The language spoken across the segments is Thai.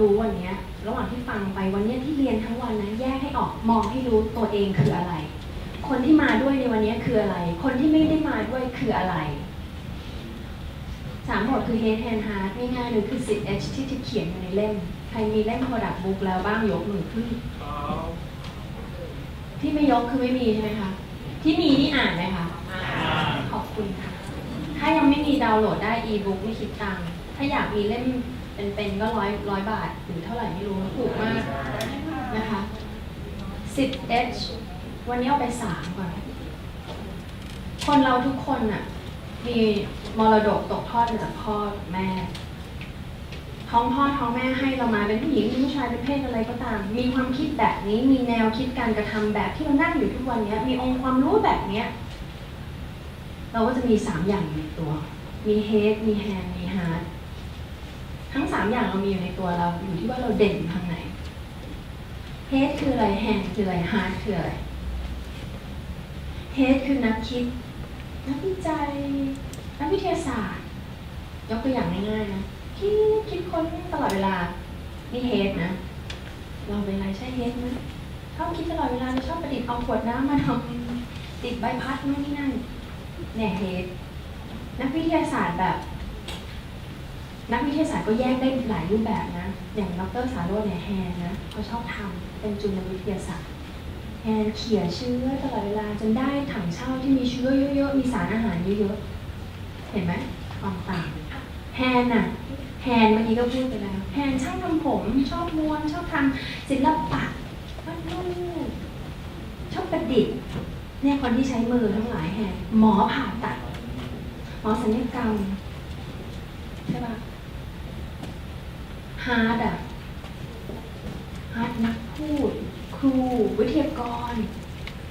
รู้วันเนี้ยระหว่างที่ฟังไปวันเนี้ยที่เรียนทั้งวันนะแยกให้ออกมองให้รู้ตัวเองคืออะไร คนที่มาด้วยในวันเนี้ยคืออะไร คนที่ไม่ได้มาด้วยคืออะไรสามบทคือ head hand heart ง่ายๆเลยคือ 10 h ที่ที่เขียนอยู่ในเล่ม ใครมีเล่ม product book แล้วบ้างยกมือขึ้นที่ไม่ยกคือไม่มีใช่ไหมคะ ที่มีนี่อ่านไหมคะขอบคุณค่ะ ถ้ายังไม่มีดาวน์โหลดได้ e-book ไม่คิดตังค์ถ้าอยากมีเล่ม เป็นๆก็ร้อยร้อยบาทหรือเท่าไหร่ไม่รู้ถูกมากนะคะ 10h วันนี้เอาไปสามก่อน คนเราทุกคนน่ะ มีมรดกตกทอดมาจากพ่อแม่ ท้องพ่อท้องแม่ให้เรามาเป็นผู้หญิงเป็นผู้ชายเป็นเพศอะไรก็ตาม มีความคิดแบบนี้มีแนวคิดการกระทำแบบที่เรานั่งอยู่ทุกวันนี้มีองค์ความรู้แบบเนี้ยเราก็จะมีสามอย่างในตัว มี head มี hand มี heart ทั้งสามอย่างเรามีอยู่ในตัวเราอยู่ที่ว่าเราเด่นทางไหน head คืออะไร hand คืออะไร heart คืออะไร head คือนักคิด นักวิจัย นักวิทยาศาสตร์ ยกตัวอย่างง่ายๆนะคิดคิดค้นตลอดเวลานี่ head นะเราเป็นอะไรใช่ head ไหมชอบคิดตลอดเวลาชอบประดิษฐ์เอาขวดน้ำมาทำติดใบพัดนู่นนี่นั่นเนี่ยเฮดนักวิทยาศาสตร์แบบ นักวิทยาศาสตร์ก็แยกได้หลายรูปแบบนะ อย่างดรสาโรจน์เนี่ยแฮนนะเขาชอบทำเป็นจุลวิทยาศาสตร์แฮนเขี่ยเชื้อตลอดเวลาจนได้ถังเช่าที่มีเชื้อเยอะๆ มีสารอาหารเยอะๆ เห็นไหมความต่างแฮนน่ะแฮนเมื่อกี้ก็พูดไปแล้ว แฮนช่างทำผม ชอบม้วน ชอบทำศิลปะวาดรูปชอบประดิษฐ์เนี่ยคนที่ใช้มือทั้งหลายแห่งหมอผ่าตัด หมอศัลยกรรม ใช่ปะ ฮาร์ดอะฮาร์ดนักพูด ครู วิทยากร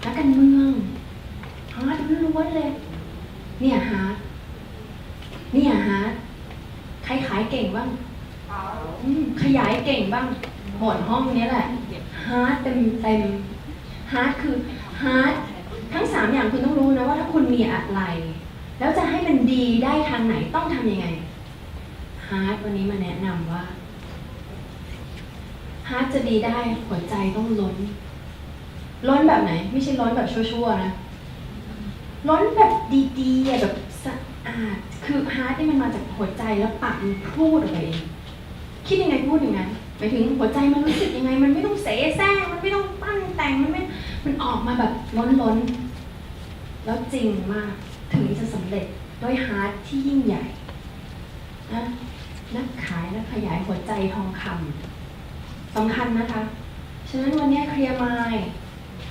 นักการเมืองฮาร์ดล้วนเลย เนี่ยฮาร์ดเนี่ยฮาร์ดใครขายเก่งบ้างขยายเก่งบ้างหมดห้องนี้แหละฮาร์ดเต็มเต็มฮาร์ดคือฮาร์ดทั้งสามอย่างคุณต้องรู้นะว่าถ้าคุณมีอะไร แล้วจะให้มันดีได้ทางไหนต้องทำยังไงฮาร์ดวันนี้มาแนะนำว่า ฮาร์ดจะดีได้หัวใจต้องล้น ล้นแบบไหน ไม่ใช่ล้นแบบชั่วๆนะ ล้นแบบดีๆแบบสะอาด คือฮาร์ดนี่มันมาจากหัวใจแล้วปากมันพูดออกไปเองคิดยังไงพูดอย่างนั้นหมายถึงหัวใจมันรู้สึกยังไง มันไม่ต้องเสแสร้งมันไม่ต้องปั้นแต่งมันไม่ มันออกมาแบบล้นๆแล้วจริงมากถึงจะสำเร็จด้วยฮาร์ดที่ยิ่งใหญ่นะนักขายนักขยายหัวใจทองคำ สำคัญนะคะ ฉะนั้นวันนี้เคลียร์ไมล์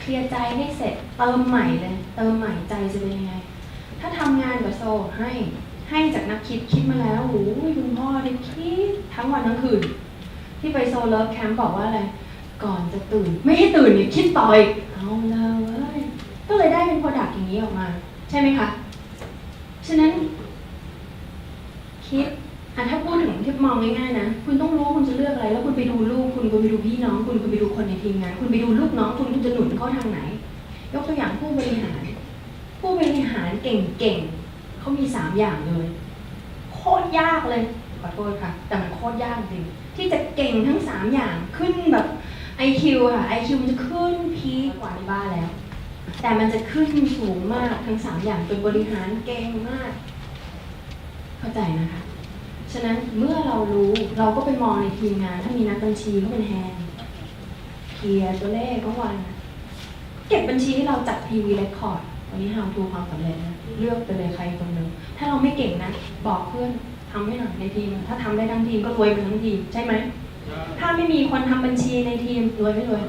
เคลียร์ใจให้เสร็จเติมใหม่เลย เติมใหม่ใจจะเป็นยังไง ถ้าทำงานกับโซให้ให้จากนักคิดคิดมาแล้วโอ้ยคุณพ่อเนี่ยคิดทั้งวันทั้งคืน ที่ไปโซเลิฟแคมป์บอกว่าอะไร ก่อนจะตื่น ไม่ให้ตื่นเนี่ยคิดต่ออีกเอาเลยก็เลยได้เป็นโปรดักต์อย่างนี้ออกมา ใช่ไหมคะ ฉะนั้นคิด อะถ้าพูดถึงที่มองง่ายๆนะ คุณต้องรู้ว่าคุณจะเลือกอะไร แล้วคุณไปดูลูกคุณคุณไปดูพี่น้อง คุณคุณไปดูคนในทีมงาน คุณไปดูลูกน้อง คุณคุณจะหนุนเขาทางไหน ยกตัวอย่างผู้บริหาร ผู้บริหารเก่งๆเขามีสามอย่างเลย โคตรยากเลยขอโทษค่ะ แต่มันโคตรยากจริงที่จะเก่งทั้งสามอย่างขึ้นแบบ IQ ค่ะ IQ มันจะขึ้นพีกว่าในบ้านแล้ว แต่มันจะขึ้นสูงมากทั้งสามอย่างจนบริหารเก่งมาก เข้าใจนะคะ ฉะนั้นเมื่อเรารู้เราก็ไปมองในทีมงาน ถ้ามีนักบัญชีก็เป็นแฮนเคลียร์ตัวเลขก็วันเก็บบัญชีให้เราจัด PV record วันนี้ how to ความสำเร็จนะเลือกไปเลยใครคนหนึ่งถ้าเราไม่เก่งนะ บอกเพื่อนทำให้หน่อยในทีม ถ้าทำได้ทั้งทีมก็รวยไปทั้งทีมใช่ไหม ถ้าไม่มีคนทำบัญชีในทีมรวยไม่รวย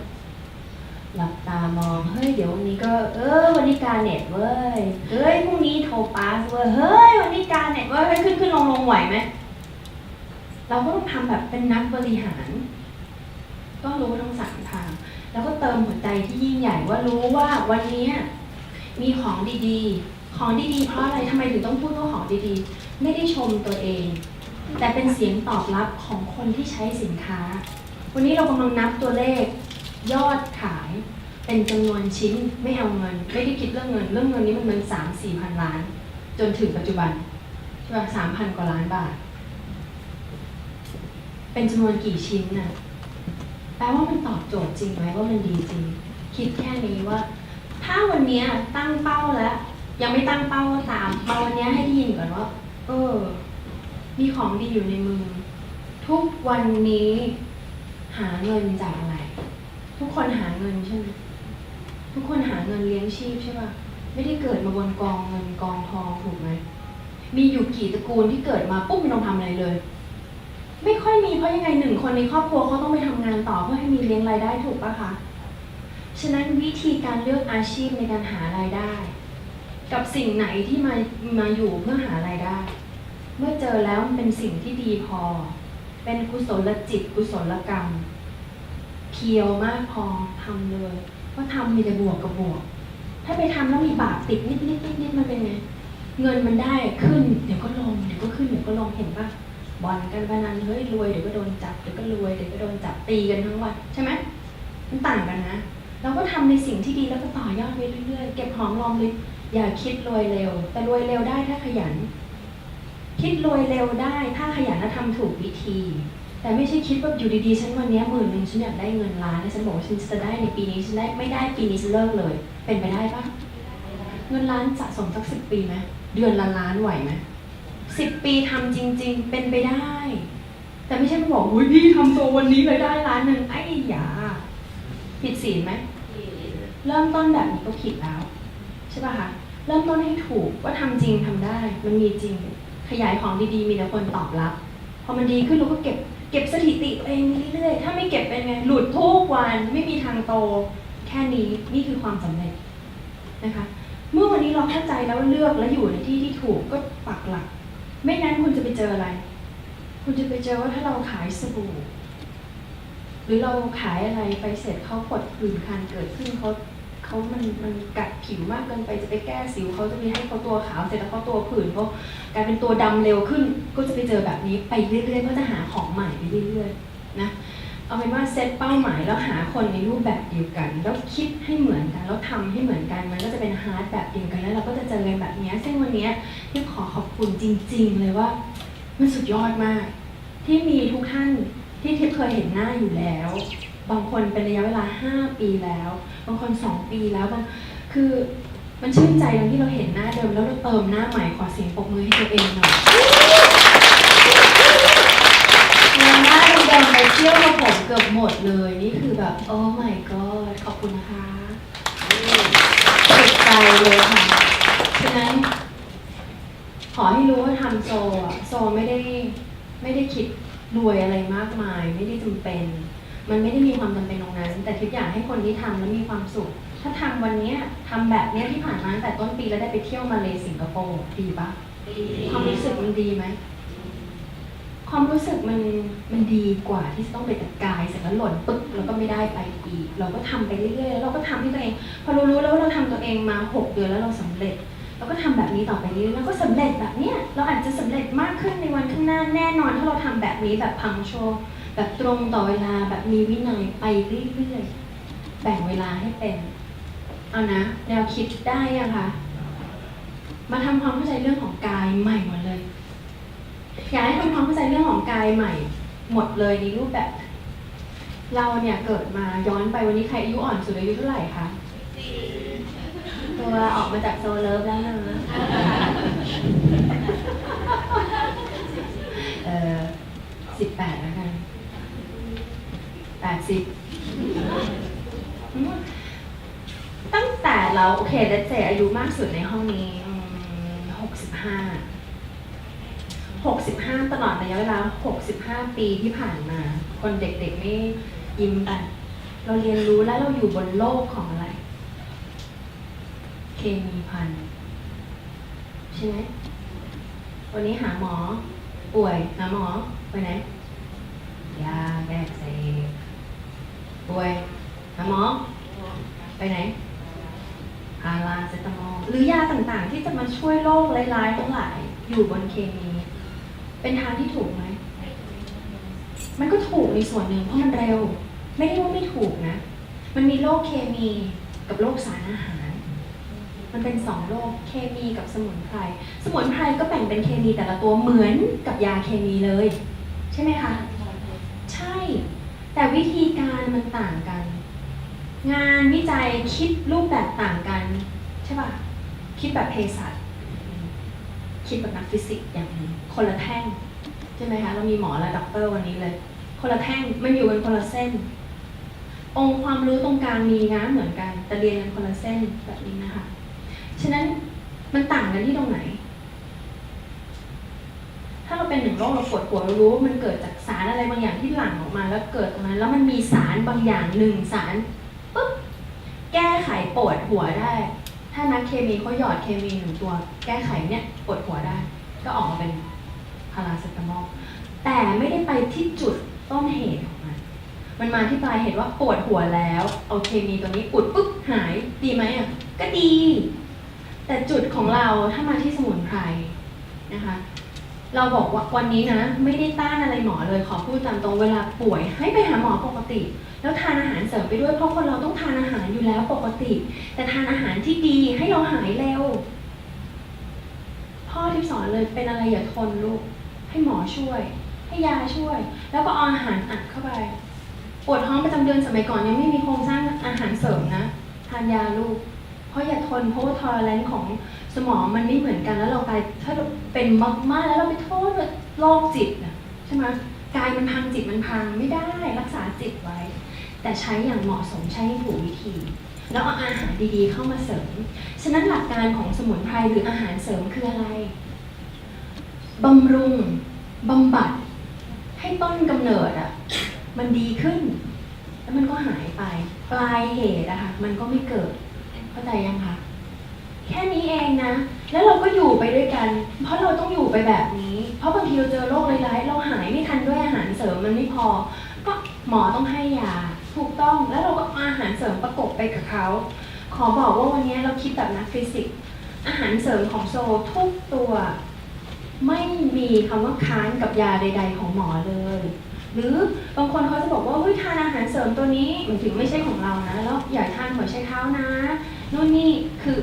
หลับตามอง เฮ้ย เดี๋ยววันนี้ก็ เออ วันนี้การเน็ตเว้ย เฮ้ย พรุ่งนี้โทรปาสเว้ย เฮ้ย วันนี้การเน็ตเว้ยเฮ้ยขึ้นขึ้นลงลงไหวไหม เราก็ต้องทำแบบเป็นนักบริหารก็รู้ทั้งสามทาง แล้วก็เติมหัวใจที่ยิ่งใหญ่ว่ารู้ว่าวันนี้มีของดีๆ ของดีๆ เพราะอะไรทำไมถึงต้องพูดว่าของดีๆ ไม่ได้ชมตัวเอง แต่เป็นเสียงตอบรับของคนที่ใช้สินค้า วันนี้เรากำลังนับตัวเลขยอดขาย เป็นจำนวนชิ้นไม่เอาเงิน ไม่ได้คิดเรื่องเงิน เรื่องเงินนี้มันเงินสามสี่พันล้าน จนถึงปัจจุบันใช่ป่ะสามพันกว่าล้านบาท เป็นจำนวนกี่ชิ้นน่ะแปลว่ามันตอบโจทย์จริงไหมว่ามันดีจริง คิดแค่นี้ว่า ถ้าวันนี้ตั้งเป้าแล้ว ยังไม่ตั้งเป้าก็ตามมาวันนี้ให้ได้ยินก่อนว่า เออ มีของดีอยู่ในมือ ทุกวันนี้ หาเงินจากอะไร ทุกคนหาเงินใช่ไหมทุกคนหาเงินเลี้ยงชีพใช่ป่ะไม่ได้เกิดมาบนกองเงินกองทองถูกไหมมีอยู่กี่ตระกูลที่เกิดมาปุ๊บไม่ต้องทำอะไรเลย ไม่ค่อยมีเพราะยังไงหนึ่งคนในครอบครัวเขาต้องไปทำงานต่อเพื่อให้มีเลี้ยงรายได้ถูกปะคะ ฉะนั้นวิธีการเลือกอาชีพในการหารายได้ กับสิ่งไหนที่มามาอยู่เพื่อหารายได้ เมื่อเจอแล้วมันเป็นสิ่งที่ดีพอ เป็นกุศลจิตกุศลกรรม เพียวมากพอทำเลยเพราะทำมีแต่บวกกับบวก ถ้าไปทำแล้วมีบาปติดนิดนิดนิดนิดมันเป็นไงเงินมันได้ขึ้นเดี๋ยวก็ลงเดี๋ยวก็ขึ้นเดี๋ยวก็ลงเห็นปะ บอลกันพนันเฮ้ยรวยเดี๋ยวก็โดนจับเดี๋ยวก็รวยเดี๋ยวก็โดนจับตีกันทั้งวันใช่ไหมมันต่างกันนะ เราก็ทำในสิ่งที่ดีแล้วก็ต่อยอดไปเรื่อยๆเก็บหอมรอมริบอย่าคิดรวยเร็ว แต่รวยเร็วได้ถ้าขยัน คิดรวยเร็วได้ถ้าขยันและทำถูกวิธี แต่ไม่ใช่คิดว่าอยู่ดีๆฉันวันนี้หมื่นหนึ่งฉันอยากได้เงินล้านแล้วฉันบอกว่าฉันจะได้ในปีนี้ฉันได้ไม่ได้ปีนี้ฉันเลิกเลย เป็นไปได้ปะเงินล้านสะสมสักสิบปีไหมเดือนละล้านไหวไหม สิบปีทำจริง ๆ เป็นไปได้ แต่ไม่ใช่มาบอกอุ้ยพี่ทำโซวันนี้เลยได้ล้านหนึ่งไอ้หยาผิดศีลไหมเริ่มต้นแบบนี้ก็ผิดแล้ว ใช่ป่ะคะเริ่มต้นให้ถูกว่าทำจริงทำได้ มันมีจริง ขยายของดีๆ มีแต่คนตอบรับ พอมันดีขึ้นเราก็เก็บเก็บสถิติตัวเองเรื่อยๆ ถ้าไม่เก็บเป็นไง หลุดทุกวันไม่มีทางโต แค่นี้นี่คือความสำเร็จนะคะ เมื่อวันนี้เราเข้าใจแล้วเลือกและอยู่ในที่ที่ถูกก็ปักหลัก ไม่งั้นคุณจะไปเจออะไร คุณจะไปเจอว่าถ้าเราขายสบู่ หรือเราขายอะไรไปเสร็จเขากดผื่นคันเกิดขึ้นเขาเขามันมันกัดผิวมากเกินไปจะไปแก้สิวเขาจะไปให้เขาตัวขาวเสร็จแล้วเขาตัวผื่นเขากลายเป็นตัวดำเร็วขึ้น ก็จะไปเจอแบบนี้ไปเรื่อยๆก็จะหาของใหม่ไปเรื่อยๆนะ เอาเป็นว่าเซตเป้าหมายแล้วหาคนในรูปแบบเดียวกัน แล้วคิดให้เหมือนกันแล้วทำให้เหมือนกันมันก็จะเป็นฮาร์ดแบบเดียวกันแล้วเราก็จะเจอกันแบบนี้ซึ่งวันนี้ที่ขอขอบคุณจริง ๆ เลยว่า มันสุดยอดมาก ที่มีทุกท่านที่ทิพย์เคยเห็นหน้าอยู่แล้ว บางคนเป็นระยะเวลา 5 ปีแล้ว บางคน 2 ปีแล้วบางคือมันชื่นใจตรงที่เราเห็นหน้าเดิมแล้วเราเติมหน้าใหม่ขอเสียงปรบมือให้ตัวเองหน่อยแล้วหน้าเดิมๆไปเที่ยวกับผมเกือบหมดเลยนี่คือแบบ โอ้ my god ขอบคุณนะคะติดใจเลยค่ะฉะนั้น ขอให้รู้ว่าทำโซอะโซไม่ได้ไม่ได้คิดรวยอะไรมากมาย ไม่ได้จำเป็น มันไม่ได้มีความจำเป็นตรงนั้น แต่ทิพย์อยากให้คนที่ทำแล้วมีความสุข ถ้าทำวันเนี้ยทำแบบเนี้ยที่ผ่านมาตั้งแต่ต้นปีแล้วได้ไปเที่ยวมาเลสิงคโปร์ดีปะความรู้สึกมันดีไหม ความรู้สึกมันมันดีกว่าที่จะต้องไปแต่กายเสร็จแล้วหล่นปึ๊บแล้วก็ไม่ได้ไปอีก เราก็ทำไปเรื่อยๆแล้วเราก็ทำที่ตัวเอง พอเรารู้แล้วว่าเราทำตัวเองมาหกเดือนแล้วเราสำเร็จเราก็ทำแบบนี้ต่อไปเรื่อยๆแล้วก็สำเร็จแบบเนี้ยเราอาจจะสำเร็จมากขึ้นในวันข้างหน้าแน่นอนถ้าเราทำแบบนี้แบบพังโชว์แบบตรงต่อเวลาแบบมีวินัยไปเรื่อยๆแบ่งเวลาให้เป็นเอานะแนวคิดได้ยังคะมาทำความเข้าใจเรื่องของกายใหม่หมดเลย อยากให้ทำความเข้าใจเรื่องของกายใหม่ หมดเลยในรูปแบบ เราเนี่ยเกิดมาย้อนไปวันนี้ใครอายุอ่อนสุดอายุเท่าไหร่คะตัวออกมาจากโซเลิฟแล้วนะเออสิบแปดแล้วกันแปดสิบตั้งแต่เราโอเคเลตเซอายุมากสุดในห้องนี้หกสิบห้า 65 ตลอดระยะเวลา 65 ปีที่ผ่านมา คนเด็กๆนี่ยิ้มกันเราเรียนรู้และเราอยู่บนโลกของอะไร เคมีพันใช่ไหมวันนี้หาหมอ ป่วย หาหมอ ไปไหน ยาแก้เสพป่วย หาหมอ ไปไหนพาราเซตามอลหรือยาต่างๆ ที่จะมาช่วยโรคร้ายๆทั้งหลาย อยู่บนเคมี เป็นทางที่ถูกไหม มันก็ถูกในส่วนหนึ่งเพราะมันเร็ว ไม่ได้ว่าไม่ถูกนะ มันมีโรคเคมีกับโรคสารอาหาร มันเป็นสองโรคเคมีกับสมุนไพร สมุนไพรก็แบ่งเป็นเคมีแต่ละตัวเหมือนกับยาเคมีเลย ใช่ไหมคะแแต่วิธีการมันต่างกัน งานวิจัยคิดรูปแบบต่างกัน ใช่ป่ะ คิดแบบเภสัช คิดแบบนักฟิสิกส์อย่างนึงคนละแท่งใช่ไหมคะเรามีหมอและด็อกเตอร์วันนี้เลย คนละแท่งมันอยู่กันคนละเส้น องค์ความรู้ตรงกลางมีนะเหมือนกันแต่เรียนกันคนละเส้นแบบนี้นะคะฉะนั้นมันต่างกันที่ตรงไหน ถ้าเราเป็นหนึ่งโรคเราปวดหัวเรารู้ว่ามันเกิดจากสารอะไรบางอย่างที่หลั่งออกมา แล้วเกิดตรงนั้นแล้วมันมีสารบางอย่างหนึ่งสารปุ๊บแก้ไขปวดหัวได้ ถ้านักเคมีเขาหยอดเคมีหนึ่งตัวแก้ไขเนี่ยปวดหัวได้ ก็ออกมาเป็นพาราเซตามอลแต่ไม่ได้ไปที่จุดต้นเหตุของมัน มันมาที่ปลายเหตุว่าปวดหัวแล้วเอาเคมีตัวนี้อุดปุ๊บหายดีไหมอะก็ดี แต่จุดของเราถ้ามาที่สมุนไพรนะคะ เราบอกว่าวันนี้นะ ไม่ได้ต้านอะไรหมอเลยขอพูดตามตรงเวลาป่วย ให้ไปหาหมอปกติ แล้วทานอาหารเสริมไปด้วยเพราะคนเราต้องทานอาหารอยู่แล้วปกติ แต่ทานอาหารที่ดีให้เราหายเร็วพ่อที่สอนเลยเป็นอะไรอย่าทนลูก ให้หมอช่วย ให้ยาช่วย แล้วก็เอาอาหารอัดเข้าไปปวดท้องประจำเดือนสมัยก่อนยังไม่มีโครงสร้างอาหารเสริมนะทานยาลูก เพราะอย่าทนเพราะว่าทอร์เรนของ สมองมันไม่เหมือนกันแล้วเรากลายถ้าเราเป็นมากๆแล้วเราไปโทษโรคจิตนะใช่ไหมกายมันพังจิตมันพังไม่ได้รักษาจิตไว้ แต่ใช้อย่างเหมาะสมใช้ให้ถูกวิธี แล้วเอาอาหารดีๆเข้ามาเสริม ฉะนั้นหลักการของสมุนไพรหรืออาหารเสริมคืออะไรบำรุงบำบัด ให้ต้นกำเนิดอะมันดีขึ้น แล้วมันก็หายไป ปลายเหตุอะค่ะมันก็ไม่เกิด เข้าใจยังคะ แค่นี้เองนะ แล้วเราก็อยู่ไปด้วยกัน เพราะเราต้องอยู่ไปแบบนี้ เพราะบางทีเราเจอโรคร้ายๆเราหายไม่ทันด้วยอาหารเสริมมันไม่พอ ก็หมอต้องให้ยาถูกต้องแล้วเราก็อาหารเสริมประกบไปกับเขาขอบอกว่าวันนี้เราคิดแบบนักฟิสิกส์อาหารเสริมของโซทุกตัว ไม่มีคำว่าค้านกับยาใด ๆ ของหมอเลย หรือบางคนเขาจะบอกว่าเฮ้ยทานอาหารเสริมตัวนี้มายถึงไม่ใช่ของเรานะ แล้วอย่าทานหัวไชเท้านะนู่นนี่คือ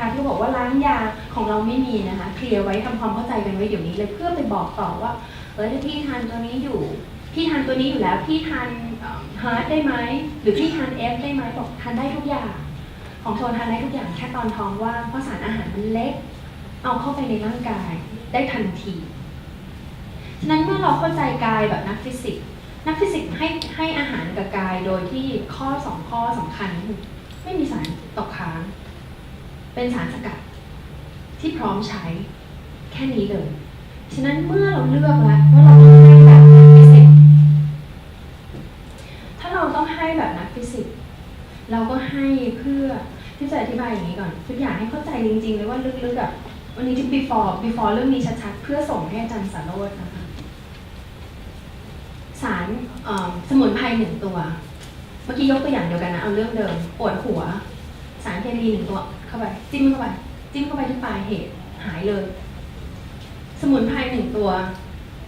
คะที่บอกว่าล้างยาของเราไม่มีนะคะเคลียร์ไว้ทำความเข้าใจกันไว้เดี๋ยวนี้เลยเพื่อไปบอกต่อว่าเออถ้าพี่ทานตัวนี้อยู่พี่ทานตัวนี้อยู่แล้วพี่ทานฮาร์ดได้ไหมหรือพี่ทานเอฟได้ไหมบอกทานได้ทุกอย่าง ของโทนทานได้ทุกอย่างแค่ตอนท้องว่างเพราะสารอาหารมันเล็ก เอาเข้าไปในร่างกายได้ทันทีฉะนั้นเมื่อเราเข้าใจกายแบบนักฟิสิกส์นักฟิสิกส์ให้ให้อาหารกับกายโดยที่ข้อสองข้อสำคัญ ไม่มีสารตกค้าง เป็นสารสกัด ที่พร้อมใช้แค่นี้เลย ฉะนั้นเมื่อเราเลือกแล้วว่าเราต้องให้แบบนักฟิสิกส์ถ้าเราต้องให้แบบนักฟิสิกส์เราก็ให้เพื่อที่จะอธิบายอย่างนี้ก่อนทุกอย่างให้เข้าใจจริงๆเลยว่าลึกๆอะวันนี้ที่ before before เรื่องนี้ชัดๆ เพื่อส่งให้อาจารย์สารโรจนะคะ สารสมุนไพรหนึ่งตัว เมื่อกี้ยกตัวอย่างเดียวกันนะ เอาเรื่องเดิม ปวดหัว สารเคมีหนึ่งตัว เข้าไป จิ้มเข้าไป จิ้มเข้าไปที่ปลายเหตุ หายเลย สมุนไพรหนึ่งตัว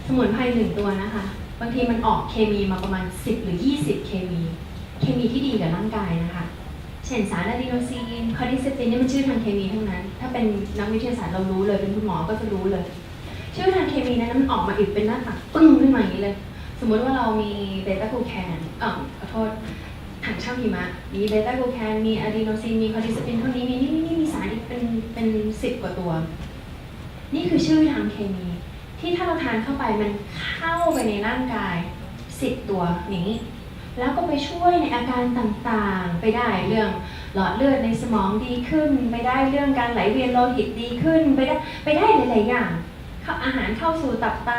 สมุนไพรหนึ่งตัวนะคะ บางทีมันออกเคมีมาประมาณ 10 หรือ 20 เคมี เคมีที่ดีกับร่างกายนะคะ เช่นสารอะดีโนซีน คอร์ดิเซปตินนี่มันชื่อทางเคมีทั้งนั้น ถ้าเป็นนักวิทยาศาสตร์เรารู้เลย เป็นคุณหมอก็จะรู้เลย ชื่อทางเคมีนั้นมันออกมาอีกเป็นหน้าตักปึ้งขึ้นมาอย่างนี้เลย สมมุติว่าเรามีเบต้ากูแคนเอ่อขอโทษ ถังเช่าหิมะ มีเบต้ากูแคนมีอะดีโนซีนมีคอร์ดิเซปตินเท่านี้มีนี่นี่นี่มีสารอีกเป็นเป็นสิบกว่าตัว นี่คือชื่อทางเคมี ที่ถ้าเราทานเข้าไปมันเข้าไปในร่างกายสิบตัวนี้ แล้วก็ไปช่วยในอาการต่างๆ ไปได้เรื่องหลอดเลือดในสมองดีขึ้น ไปได้เรื่องการไหลเวียนโลหิตดีขึ้นไปได้ไปได้หลายๆอย่างเข้าอาหารเข้าสู่ตับไต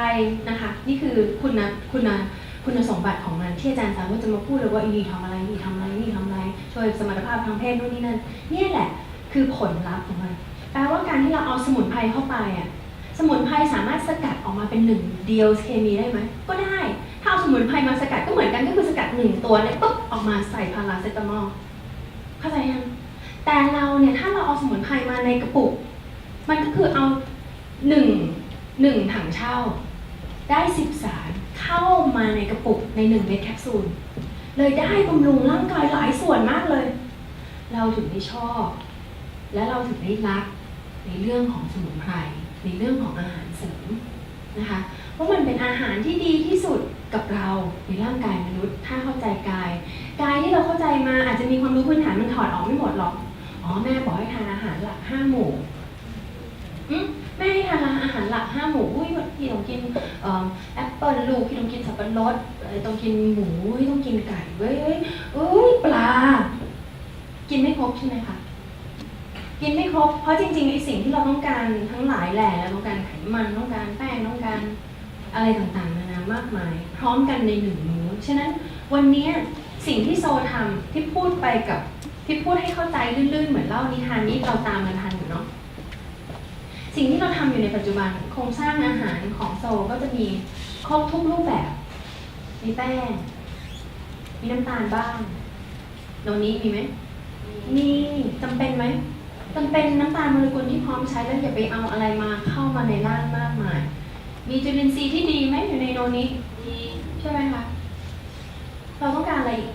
นะคะ นี่คือคุณนะคุณนะ คุณสมบัติของมันที่อาจารย์สามารถจะมาพูดเลยว่าอีนี่ทำอะไรนี่ทำอะไรนี่ทำอะไร ช่วยสมรรถภาพทางเพศนู่นนี่นั่นเนี่ยแหละคือผลลัพธ์ของมันแปลว่าการที่เราเอาสมุนไพรเข้าไปอะสมุนไพรสามารถสกัดออกมาเป็นหนึ่งเดียวเคมีได้ไหมก็ได้ถ้าเอาสมุนไพรมาสกัดก็เหมือนกันก็คือสกัดหนึ่งตัวเนี่ยปุ๊บออกมาใส่พาราเซตามอลเข้าใจยังแต่เราเนี่ยถ้าเราเอาสมุนไพรมาในกระปุก มันก็คือเอาหนึ่งหนึ่งถังเช่า ได้สิบสาร เข้ามาในกระปุกในหนึ่งเม็ดแคปซูลเลยได้บำรุงร่างกายหลายส่วนมากเลย เราถึงได้ชอบ และเราถึงได้รักในเรื่องของสมุนไพรในเรื่องของอาหารเสริมนะคะเพราะมันเป็นอาหารที่ดีที่สุดกับเราในร่างกายมนุษย์ ถ้าเข้าใจกาย กายที่เราเข้าใจมาอาจจะมีความรู้พื้นฐานมันถอดออกไม่หมดหรอกอ๋อแม่บอกให้ทานอาหารหลักห้าหมู่ แม่ให้ทานอาหารหลักห้าหมูอุ้ยพี่ต้องกินอแอปเปิลลูกพี่ต้องกินสับปะรดต้องกินหมูต้องกินไก่เว้ยเอ้ยเอ้ยปลา กินไม่ครบใช่ไหมคะกินไม่ครบ เพราะจริงๆไอ้สิ่งที่เราต้องการทั้งหลายแหล่เราต้องการไขมันต้องการแป้งต้องการอะไรต่างๆนานามากมาย พร้อมกันในหนึ่งมื้อฉะนั้นวันนี้สิ่งที่โซทำที่พูดไปกับที่พูดให้เข้าใจลื่นๆ เหมือนเล่านิทานนี้เราตามกันทัน สิ่งที่เราทำอยู่ในปัจจุบันโครงสร้างอาหารของโซก็จะมีครบทุกรูปแบบ มีแป้ง มีน้ำตาลบ้างโนนี้มีไหมมีจำเป็นไหมจำเป็นน้ำตาลโมเลกุลที่พร้อมใช้แล้วอย่าไปเอาอะไรมาเข้ามาในร่างมากมาย มีจุลินทรีย์ที่ดีไหมอยู่ในโนนี้ดีใช่ไหมคะเราต้องการอะไรอีก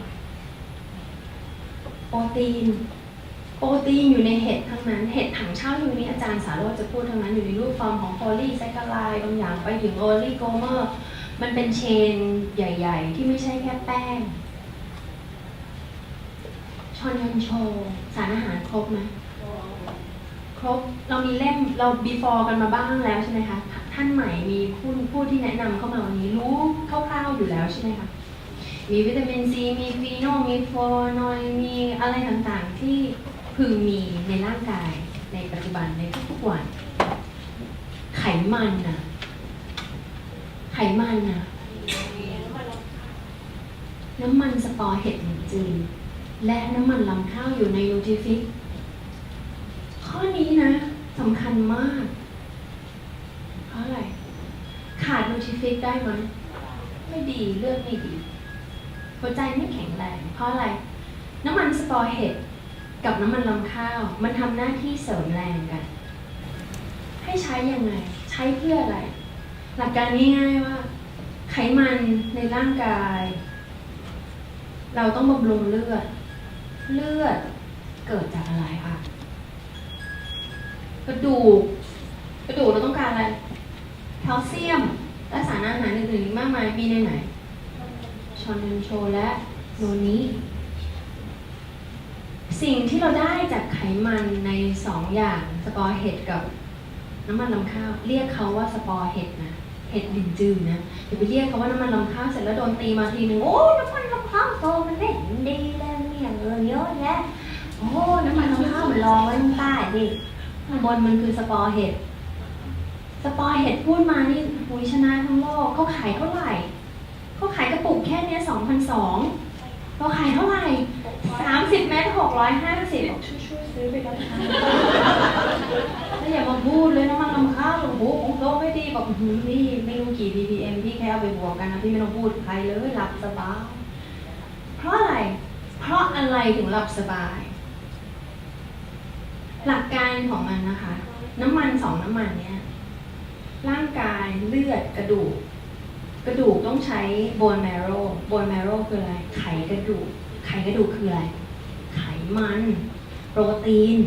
โปรตีน โปรตีนอยู่ในเห็ดทั้งนั้น เห็ดถังเช่าอยู่นี้อาจารย์สาโรจน์จะพูดทั้งนั้นอยู่ในรูปฟอร์มของโพลีไซคลายบางอย่างไปถึงโอลิโกเมอร์ มันเป็นเชนใหญ่ ๆ ที่ไม่ใช่แค่แป้ง ชอนยันโชสารอาหารครบไหมครบ เรามีเล่มเรา before กันมาบ้างแล้วใช่ไหมคะ ท่านใหม่มีผู้ผู้ที่แนะนำเข้ามาวันนี้รู้คร่าวๆอยู่แล้วใช่ไหมคะมีวิตามินซีมีฟีโนมีโฟนอยมีอะไรต่างๆที่ พึงมีในร่างกายในปัจจุบันในทุกๆวัน ไขมันนะไขมันนะน้ำมันสปอร์เห็ดหนึ่งจืดและน้ำมันลำข้าวอยู่ในนูทิฟิก ข้อนี้นะสำคัญมาก เพราะอะไร ขาดนูทิฟิกได้ไหมไม่ดีเลือดไม่ดี หัวใจไม่แข็งแรง เพราะอะไร น้ำมันสปอร์เห็ด กับน้ำมันลำข้าว มันทำหน้าที่เสริมแรงกัน ให้ใช้ยังไง ใช้เพื่ออะไร หลักการง่ายๆว่า ไขมันในร่างกาย เราต้องบำรุงเลือด เลือดเกิดจากอะไรคะกระดูกกระดูกเราต้องการอะไรแคลเซียมและสารอาหารอื่นๆมากมายมีในไหนชอนเนนโชและโนนี้ สิ่งที่เราได้จากไขมันในสองอย่างสปอร์เห็ดกับน้ำมันลำข้าว เรียกเขาว่าสปอร์เห็ดนะเห็ดดินจืดนะอย่าไปเรียกเขาว่าน้ำมันลำข้าวเสร็จแล้วโดนตีมาทีหนึ่งโอ้น้ำมันลำข้าวโตมันเด็ดดีแล้วเนี่ยเงินเยอะแยะโอ้น้ำมันลำข้าวมันรอไว้ข้างใต้ดิข้างบนมันคือสปอร์เห็ดสปอร์เห็ดพูดมานี่หุยชนะทั้งโลกเขาขายเท่าไหร่เขาขายกระปุกแค่เนี้สองพันสอง เราขายเท่าไหร่สามสิบเมตรหกร้อยห้าสิบช่วยช่วยซื้อไปกันนะคะแล้วอย่ามาพูดเลยน้ำมันลำข้าวโอ้โหของโลกไม่ดีบอกหืมพี่ไม่รู้กี่ ppm พี่แค่เอาไปบวกกันนะพี่ไม่ต้องพูดใครเลยหลับสบาย เพราะอะไร เพราะอะไรถึงหลับสบาย หลักการของมันนะคะ น้ำมันสองน้ำมันเนี้ยร่างกายเลือดกระดูก กระดูกต้องใช้โบนแมโรโบนแมโรคืออะไร ไขกระดูก ไขกระดูกคืออะไร ไขมัน โปรตีน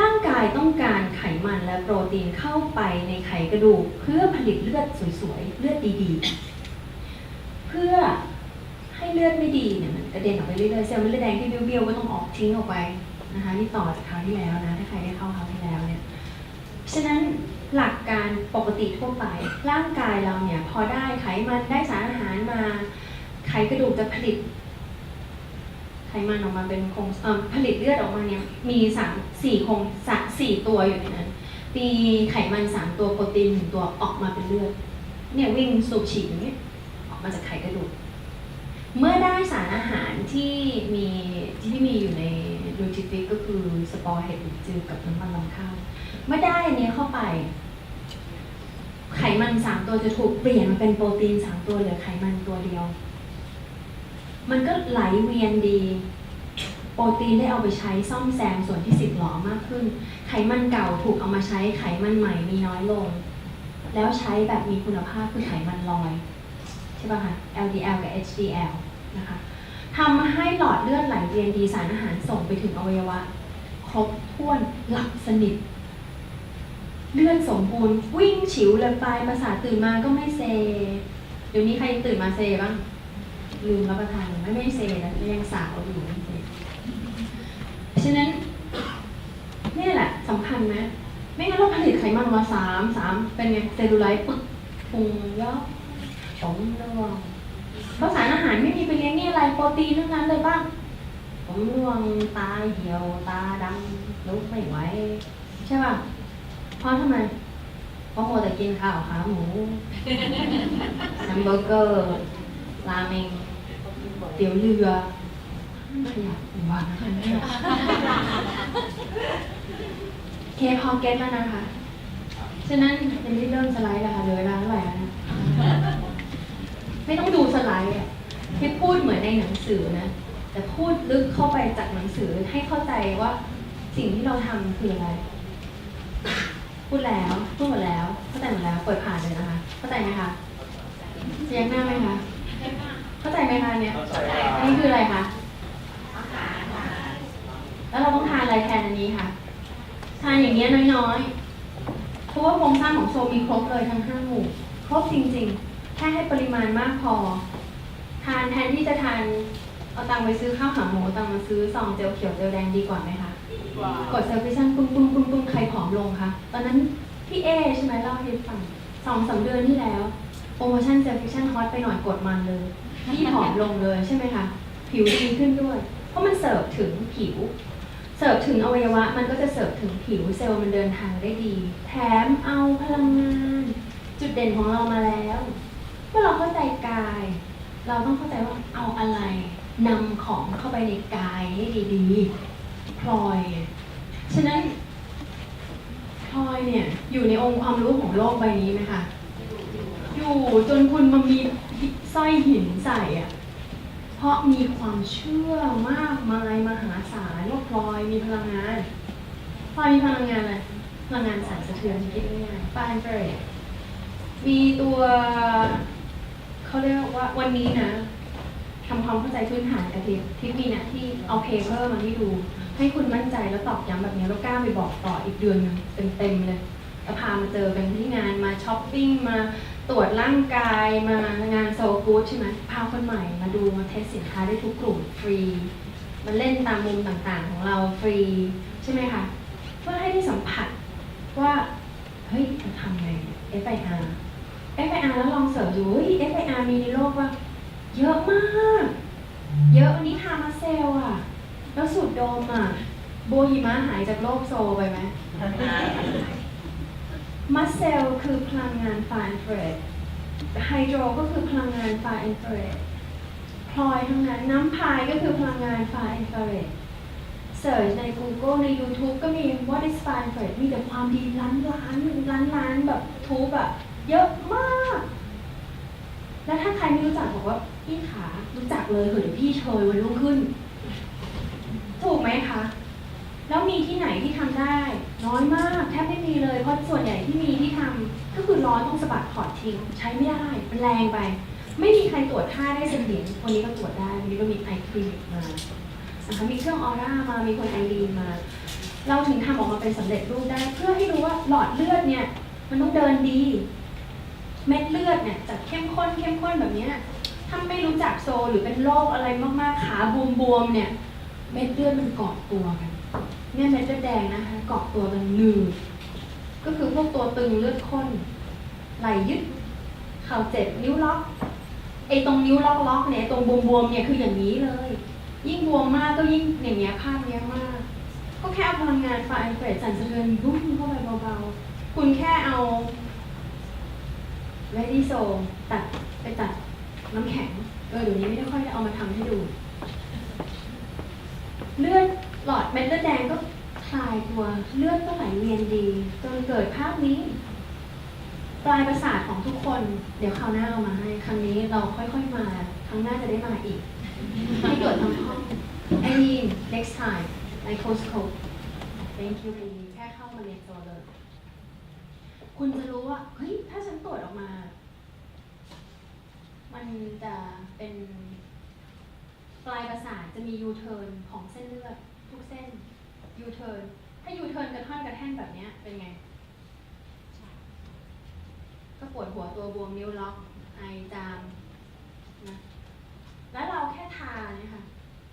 ร่างกายต้องการไขมันและโปรตีนเข้าไปในไขกระดูก เพื่อผลิตเลือดสวยๆ เลือดดีๆ เพื่อให้เลือดไม่ดีเนี่ยมันกระเด็นออกไปเรื่อยๆ เซลล์เลือดแดงที่เบี้ยวๆ ก็ต้องออกทิ้งออกไปนะคะนี่ต่อจากคราวที่แล้วนะ ถ้าใครได้เข้าคราวที่แล้วเนี่ย ฉะนั้น หลักการปกติทั่วไป ร่างกายเราเนี่ยพอได้ไขมันได้สารอาหารมา ไขกระดูกจะผลิต ไขมันออกมาเป็นโครงผลิตเลือดออกมาเนี่ยมีสามสี่โครงสสี่ตัวอยู่ในนั้นมีไขมันสามตัวโปรตีนหนึ่งตัวออกมาเป็นเลือดเนี่ยวิ่งสูบฉีดอย่างเงี้ยออกมาจากไขกระดูก เมื่อได้สารอาหารที่มีที่มีอยู่ในนูทริฟิกก็คือสปอร์เห็ดจืดกับน้ำมันลำข้าว เมื่อได้อันเนี้ยเข้าไป ไขมันสามตัวจะถูกเปลี่ยนมาเป็นโปรตีนสามตัวเหลือไขมันตัวเดียว มันก็ไหลเวียนดี โปรตีนได้เอาไปใช้ซ่อมแซมส่วนที่สึกหรอมากขึ้น ไขมันเก่าถูกเอามาใช้ไขมันใหม่มีน้อยลง แล้วใช้แบบมีคุณภาพคือไขมันลอยใช่ป่ะคะ LDL กับ HDL นะคะทำให้หลอดเลือดไหลเวียนดีสารอาหารส่งไปถึงอวัยวะ ครบถ้วนหลับสนิท เลือดสมบูรณ์ วิ่งฉิวเลยปลายประสาทตื่นมาก็ไม่เซ เดี๋ยวนี้ใครตื่นมาเซบ้าง ลืมรับประทานไม่ไม่เซแล้วยังสาวอยู่ไม่เซฉะนั้นนี่แหละสำคัญไหมไม่งั้นเราผลิตไขมันมาสามสามเป็นไงเซลลูไลท์ปึ๊กพุงยอกสมร่วงเพราะสารอาหารไม่มีไปเลี้ยงนี่อะไรโปรตีนทั้งนั้นเลยบ้างผมร่วงตาเหี่ยวตาดำลุกไม่ไหวใช่ป่ะ ราะทำไม เพราะโมวแต่กินข้าวขาหมูแฮมเบอร์เกอร์ราเมงเตี๋ยวเรือขยับหัวนะคะเนี่ยเคพอเก็ตแล้วนะคะ ฉะนั้นยังไม่ได้เริ่มสไลด์แล้วค่ะเหลือเวลาเท่าไหร่แล้วนะ ไม่ต้องดูสไลด์อะแค่พูดเหมือนในหนังสือนะ แต่พูดลึกเข้าไปจากหนังสือให้เข้าใจว่าสิ่งที่เราทำคืออะไร พูดแล้ว พูดหมดแล้วเข้าใจหมดแล้วเปิดผ่านเลยนะคะ เข้าใจไหมคะเสียงหน้าไหมคะ เข้าใจไหมคะเนี่ยเข้าใจครับอันนี้คืออะไรคะ แล้วเราต้องทานอะไรแทนอันนี้คะทานอย่างเงี้ยน้อยๆ เพราะว่าโครงสร้างของโซมีครบเลยทั้งห้าหมู่ ครบจริงๆ แค่ให้ปริมาณมากพอ ทานแทนที่จะทานเอาตังค์ไปซื้อข้าวขาหมูเอาตังค์มาซื้อซองเจลเขียวเจลแดงดีกว่าไหมคะ กดเซลฟิชันปึ้งปึ้งปึ้งปึ้งใครผอมลงคะ ตอนนั้นพี่เอใช่ไหมเล่าให้ฟังสองสามเดือนที่แล้วโปรโมชั่นเซลฟิชันฮอตไปหน่อยกดมันเลยพี่ผอมลงเลยใช่ไหมคะ ผิวดีขึ้นด้วย เพราะมันเสิร์ฟถึงผิว เสิร์ฟถึงอวัยวะ มันก็จะเสิร์ฟถึงผิวเซลล์มันเดินทางได้ดี แถมเอาพลังงาน จุดเด่นของเรามาแล้วเมื่อเราเข้าใจกาย เราต้องเข้าใจว่าเอาอะไรนำของเข้าไปในกายให้ดีๆ พลอย ฉะนั้นพลอยเนี่ยอยู่ในองค์ความรู้ของโลกใบนี้ไหมคะอยู่จนคุณมามีสร้อยหินใส่อะเพราะมีความเชื่อมากมายมหาศาลว่าพลอยมีพลังงานพลอยมีพลังงานอะไรพลังงานสั่นสะเทือนคิดง่ายๆฟานเฟรมีตัวเขาเรียกว่าวันนี้นะ ทำความเข้าใจพื้นฐานกับทิปทิปมีหนะที่เอาเพเปอร์มาให้ดู ให้คุณมั่นใจแล้วตอกย้ำแบบนี้แล้วกล้าไปบอกต่ออีกเดือนนึงเต็มๆเลยแล้วพามาเจอกันที่งานมาช้อปปิ้งมาตรวจร่างกายมางานโซกูดใช่ไหมพาคนใหม่มาดูมาเทสสินค้าได้ทุกกลุ่มฟรีมาเล่นตามมุมต่างๆของเราฟรีใช่ไหมคะเพื่อให้ได้สัมผัสว่า เฮ้ยมันทำไง FIR FIR แล้วลองเสิร์ชดูเฮ้ย FIR มีในโลกว่า เยอะมาก เยอะอันนี้ทามาเซลอะแล้วสูตรโดมอะโบหิมะหายจากโลกโซไปไหมมัสเซลคือพลังงานไฟอินฟราเรดไฮโดรก็คือพลังงานไฟอินฟราเรดพลอยทั้งนั้น น้ำพายก็คือพลังงานไฟอินฟราเรดเสิร์ชใน Google ใน YouTube ก็มี What is far infrared มีแต่ความดีล้านล้านล้านล้านแบบทูบอะเยอะมาก แล้วถ้าใครไม่รู้จักบอกว่า พี่ขารู้จักเลยเหอะเดี๋ยวพี่เชยวันรุ่งขึ้น ถูกไหมคะ แล้วมีที่ไหนที่ทำได้ น้อยมากแทบไม่มีเลยเพราะส่วนใหญ่ที่มีที่ทำก็คือร้อนต้องสะบัดถอดทิ้งใช้ไม่ได้มันแรงไป ไม่มีใครตรวจท่าได้เสถียรคนนี้ก็ตรวจได้คนนี้ก็มีไอคลินิกมานะคะมีเครื่องออร่ามามีคนไอรีนมา เราถึงทำออกมาเป็นสำเร็จรูปได้ เพื่อให้รู้ว่าหลอดเลือดเนี่ย มันต้องเดินดี เม็ดเลือดเนี่ยจากเข้มข้นเข้มข้นแบบนี้ ถ้าไม่รู้จักโซหรือเป็นโรคอะไรมากๆขาบวมๆเนี่ยเม็ดเลือดมันเกาะตัวกันเนี่ยเม็ดเลือดแดงนะคะเกาะตัวกันหนืดก็คือพวกตัวตึงเลือดข้นไหลยึดเข่าเจ็บนิ้วล็อกไอ้ตรงนิ้วล็อกล็อกเนี่ยตรงบวมๆเนี่ยคืออย่างนี้เลย ยิ่งบวมมากก็ยิ่งอย่างเงี้ยภาพเนี้ยมาก ก็แค่เอาพลังงานไฟอินฟรสั่นสะเทือนรุ่มเข้าไปเบาๆคุณแค่เอาเรดี้โซตัดไปตัด น้ำแข็ง เออเดี๋ยวนี้ไม่ได้ค่อยได้เอามาทำให้ดู เลือดหลอดเม็ดเลือดแดงก็คลายตัว เลือดก็ไหลเวียนดี จนเกิดภาพนี้ ปลายประสาทของทุกคน เดี๋ยวคราวหน้าเอามาให้ ครั้งนี้เราค่อยๆมา ครั้งหน้าจะได้มาอีก ให้ตรวจทั้งห้องไอ้นี่ next time microscope thank you ดีแค่เข้ามาเรียนตัวเลย คุณจะรู้ว่า เฮ้ย ถ้าฉันตรวจออกมา มันจะเป็น ปลายประสาทจะมียูเทิร์นของเส้นเลือดทุกเส้นยูเทิร์นถ้ายูเทิร์นกระท่อนกระแท่นแบบนี้เป็นไง ก็ปวดหัวตัวบวมนิ้วล็อกไอจามนะแล้วเราแค่ทาเนี่ยค่ะ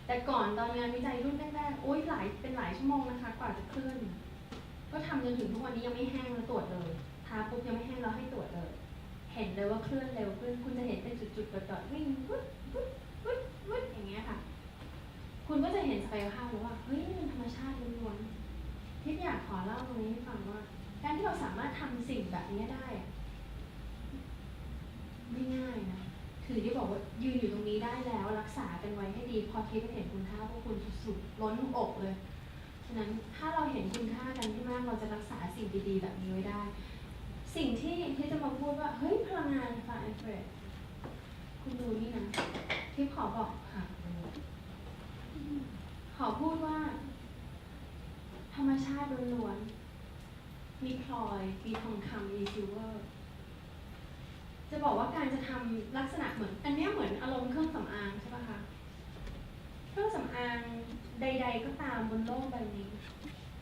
แต่ก่อนตอนงานวิจัยรุ่นแรกๆโอ๊ยหลายเป็นหลายชั่วโมงนะคะ กว่าจะเคลื่อนก็ทำจนถึงทุกวันนี้ยังไม่แห้งแล้วตรวจเลย ทาปุ๊บยังไม่แห้งแล้วให้ตรวจเลย เห็นเลยว่าเคลื่อนเร็วขึ้น คุณจะเห็นเป็นจุดๆดอดวิ่งวึดวึดวึดวึดอย่างเงี้ยค่ะ คุณก็จะเห็นศักยภาพเลยว่าเฮ้ยนี่มันธรรมชาติล้วนๆทิพย์อยากขอเล่าตรงนี้ให้ฟังว่า การที่เราสามารถทำสิ่งแบบนี้ได้ไม่ง่ายนะถือที่บอกว่ายืนอยู่ตรงนี้ได้แล้วรักษากันไว้ให้ดี พอทิพย์เห็นคุณค่าพวกคุณสุดๆล้นอกเลยฉะนั้นถ้าเราเห็นคุณค่ากันที่มากเราจะรักษาสิ่งดีๆแบบนี้ไว้ได้ สิ่งที่ที่จะมาพูดว่า เฮ้ยพลังงานไฟเฟรดคุณดูนี่นะที่ขอบอกค่ะ ขอพูดว่า ธรรมชาติล้วนๆมีพลอย มีทองคำมีซิลเวอร์จะบอกว่าการจะทำลักษณะเหมือน อันนี้เหมือนอารมณ์เครื่องสำอางใช่ปะคะเครื่องสำอางใด ๆ ก็ตามบนโลกใบนี้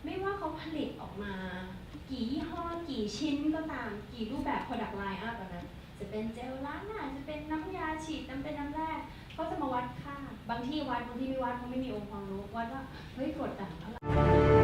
ไม่ว่าเขาผลิตออกมา กี่ยี่ห้อกี่ชิ้นก็ตามกี่รูปแบบ product line up นะจะเป็นเจลล้างหน้าจะเป็นน้ำยาฉีดน้ำเป็นน้ำแร่เขาจะมาวัดค่า บางที่วัดบางที่ไม่วัดเพราะไม่มีองค์ความรู้วัดว่าเฮ้ยกดต่างเท่าไหร่